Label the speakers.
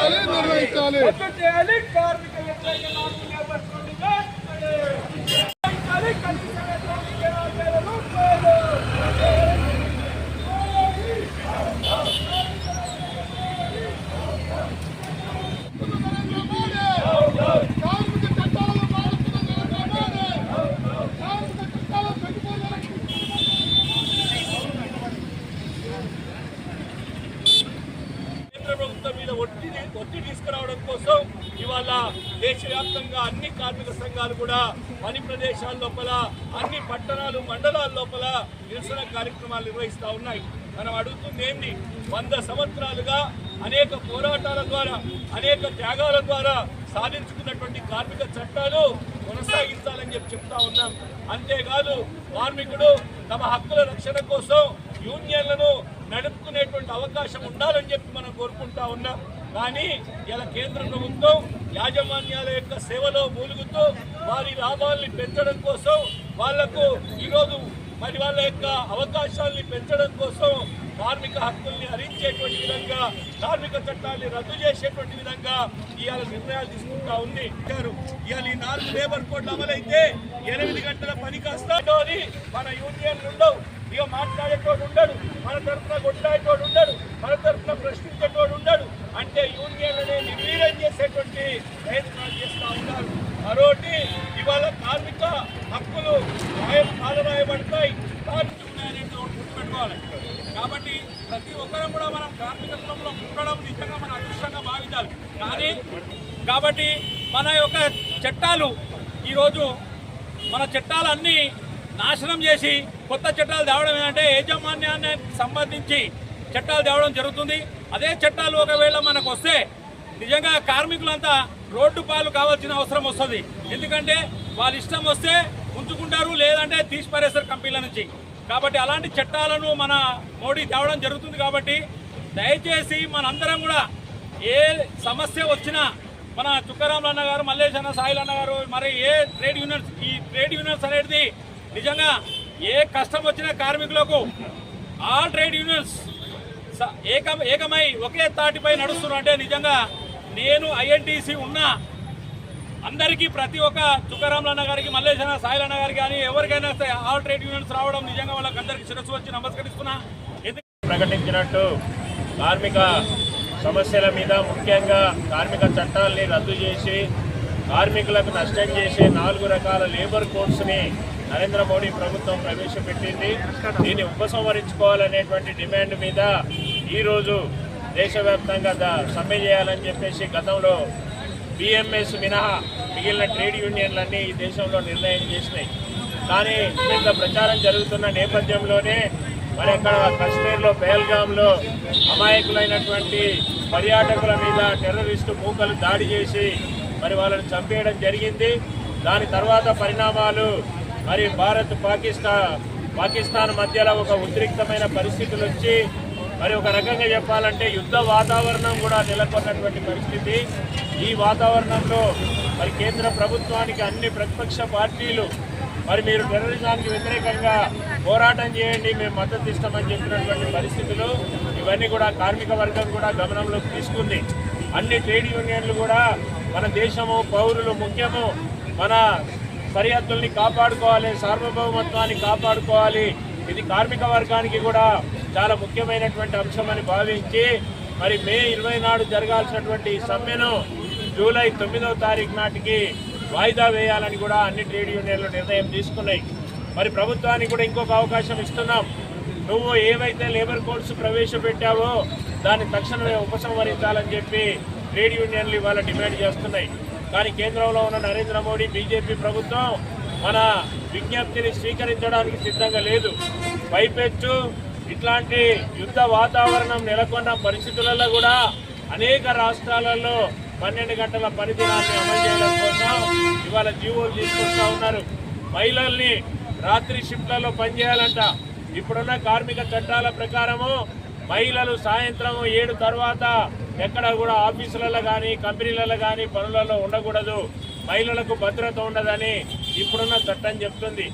Speaker 1: నిర్వహించాలి నిర్వహించాలి
Speaker 2: రద్దు చేయాలి కార్మిక వ్యతిరేక నాలుగు లేబర్ కోడ్ వెంటనే. నిర్ణయించాలి కనీస వేతనం ఇరవై ఆరు వేల రూపాయలు
Speaker 1: కార్మిక చట్టాలను మారుస్తున్న నరేంద్ర మోడీ కార్మిక చట్టాల పెట్టుబడులకు
Speaker 3: కేంద్ర ప్రభుత్వం మీద స్ఫూర్తి తీసుకురావడం కోసం ఇవాళ దేశవ్యాప్తంగా అన్ని కార్మిక సంఘాలు కూడా పని ప్రదేశాల లోపల అన్ని పట్టణాలు మండలాల లోపల నిరసన కార్యక్రమాలు నిర్వహిస్తూ ఉన్నాయి. మనం అడుగుతుంది ఏంటి వంద సంవత్సరాలుగా అనేక పోరాటాల ద్వారా అనేక త్యాగాల ద్వారా సాధించుకున్నటువంటి కార్మిక చట్టాలు కొనసాగించాలని చెప్పి చెప్తా ఉన్నాం. అంతేకాదు కార్మికుడు తమ హక్కుల రక్షణ కోసం యూనియన్లను నడుపుకునేటువంటి అవకాశం ఉండాలని చెప్పి మనం కోరుకుంటా ఉన్నాం. కానీ ఇలా కేంద్ర ప్రభుత్వం యాజమాన్యాల యొక్క సేవలో మూలుగుతూ వారి లాభాల్ని పెంచడం కోసం వాళ్ళకు ఈరోజు మరి వాళ్ళ యొక్క అవకాశాల్ని పెంచడం కోసం కార్మిక హక్కుల్ని హరించేటువంటి విధంగా కార్మిక చట్టాన్ని రద్దు చేసేటువంటి విధంగా ఇవాళ నిర్ణయాలు తీసుకుంటా ఉంది. ఇవాళ ఈ నాలుగు లేబర్ కోడ్లు అమలైతే ఎనిమిది గంటల పని కాస్తా అని మన యూనియన్లు ఉండవు. ఇక మాట్లాడేటోడు ఉండడు. మన తరఫున కొట్లాడేటోడు ఉండడు. మన తరఫున ప్రశ్నించేటోడు ఉండడు అంటే యూనియన్లనే నిర్వీర్యం చేసేటువంటి ప్రయత్నాలు చేస్తూ ఉన్నారు మరోటి ఇవాళ కార్మిక హక్కులు రాయం కాలరాయబడతాయి కార్మికులు ఉన్నాయనేది ఒకటి కాబట్టి ప్రతి ఒక్కరం కూడా మనం కార్మిక రంగంలో ఉండడం నిజంగా మన అదృష్టంగా భావించాలి. కానీ కాబట్టి మన యొక్క చట్టాలు ఈరోజు మన చట్టాలన్నీ నాశనం చేసి కొత్త చట్టాలు తేవడం ఏంటంటే యాజమాన్యాన్ని సంబంధించి చట్టాలు తేవడం జరుగుతుంది. అదే చట్టాలు ఒకవేళ మనకు వస్తే నిజంగా కార్మికులంతా రోడ్డు పాలు కావాల్సిన అవసరం వస్తుంది. ఎందుకంటే వాళ్ళ ఇష్టం వస్తే ఉంచుకుంటారు లేదంటే తీసి పారేస్తారు కంపెనీల నుంచి. కాబట్టి అలాంటి చట్టాలను మన మోడీ తేవడం జరుగుతుంది కాబట్టి దయచేసి మనందరం కూడా ఏ సమస్య వచ్చినా మన తుకారాం అన్న గారు మల్లేష్ అన్న సాయిల్ అన్న గారు మరి ఏ ట్రేడ్ యూనియన్స్ ఈ ట్రేడ్ యూనియన్స్ అనేది నిజంగా ఏ కష్టం వచ్చినా కార్మికులకు ఆల్ ట్రేడ్ యూనియన్స్ స- ఏకం ఏకమై ఒకే తాటిపై నడుస్తున్నారు. అంటే నిజంగా నేను ఐఎన్టీసీ ఉన్నా అందరికీ ప్రతి ఒక్క తుకారాంలన్న గారికి మల్లేశన సాయిలన్న గారికి కానీ ఎవరికైనా సరే ఆల్ ట్రేడ్ యూనియన్స్ రావడం నిజంగా వాళ్ళకి అందరికీ శిరస్సు వచ్చి నమస్కరిస్తున్నా.
Speaker 4: ప్రకటించినట్టు కార్మిక సమస్యల మీద ముఖ్యంగా కార్మిక చట్టాల్ని రద్దు చేసి కార్మికులకు నష్టం చేసే నాలుగు రకాల లేబర్ కోడ్స్ని నరేంద్ర మోడీ ప్రభుత్వం ప్రవేశపెట్టింది. దీన్ని ఉపసంహరించుకోవాలనేటువంటి డిమాండ్ మీద ఈరోజు దేశవ్యాప్తంగా సమ్మె చేయాలని చెప్పేసి గతంలో బిఎంఎస్ మినహా మిగిలిన ట్రేడ్ యూనియన్లన్నీ ఈ దేశంలో నిర్ణయం చేసినాయి. కానీ పెద్ద ప్రచారం జరుగుతున్న నేపథ్యంలోనే మరి అక్కడ కశ్మీర్లో పేల్గాంలో అమాయకులైనటువంటి పర్యాటకుల మీద టెర్రరిస్టు మూకలు దాడి చేసి మరి వాళ్ళని చంపేయడం జరిగింది. దాని తర్వాత పరిణామాలు మరి భారత్ పాకిస్తాన్ పాకిస్తాన్ మధ్యలో ఒక ఉద్రిక్తమైన పరిస్థితులు వచ్చి మరి ఒక రకంగా చెప్పాలంటే యుద్ధ వాతావరణం కూడా నెలకొన్నటువంటి పరిస్థితి. ఈ వాతావరణంలో మరి కేంద్ర ప్రభుత్వానికి అన్ని ప్రతిపక్ష పార్టీలు మరి మీరు టెర్రరిజానికి వ్యతిరేకంగా పోరాటం చేయండి మేము మద్దతు ఇస్తామని చెప్పినటువంటి పరిస్థితులు. ఇవన్నీ కూడా కార్మిక వర్గం కూడా గమనంలోకి తీసుకుంది. అన్ని ట్రేడ్ యూనియన్లు కూడా మన దేశము పౌరులు ముఖ్యము. మన సరిహద్దుల్ని కాపాడుకోవాలి సార్వభౌమత్వాన్ని కాపాడుకోవాలి. ఇది కార్మిక వర్గానికి కూడా చాలా ముఖ్యమైనటువంటి అంశమని భావించి మరి మే ఇరవై నాడు జరగాల్సినటువంటి సమ్మెను జూలై తొమ్మిదవ తారీఖు నాటికి వాయిదా వేయాలని కూడా అన్ని ట్రేడ్ యూనియన్లు నిర్ణయం తీసుకున్నాయి. మరి ప్రభుత్వానికి కూడా ఇంకొక అవకాశం ఇస్తున్నాం. నువ్వు ఏవైతే లేబర్ కోడ్స్ ప్రవేశపెట్టావో దాన్ని తక్షణమే ఉపసంహరించాలని చెప్పి ట్రేడ్ యూనియన్లు ఇవాళ డిమాండ్ చేస్తున్నాయి. కానీ కేంద్రంలో ఉన్న నరేంద్ర మోడీ బీజేపీ ప్రభుత్వం మన విజ్ఞప్తిని స్వీకరించడానికి సిద్ధంగా లేదు. పైపెచ్చు ఇట్లాంటి యుద్ధ వాతావరణం నెలకొన్న పరిస్థితులలో కూడా అనేక రాష్ట్రాలలో పన్నెండు గంటల పనిదినాన్ని అమలు చేయడం కోసం ఇవాళ జీవోలు తీసుకుంటూ ఉన్నారు. మహిళల్ని రాత్రి షిఫ్ట్లలో పనిచేయాలంట ఇప్పుడున్న కార్మిక చట్టాల ప్రకారము మహిళలు సాయంత్రం ఏడు తర్వాత ఎక్కడ కూడా ఆఫీసులలో కానీ కంపెనీలలో కానీ పనులలో ఉండకూడదు. మహిళలకు భద్రత ఉండదని ఇప్పుడున్న చట్టం చెప్తుంది.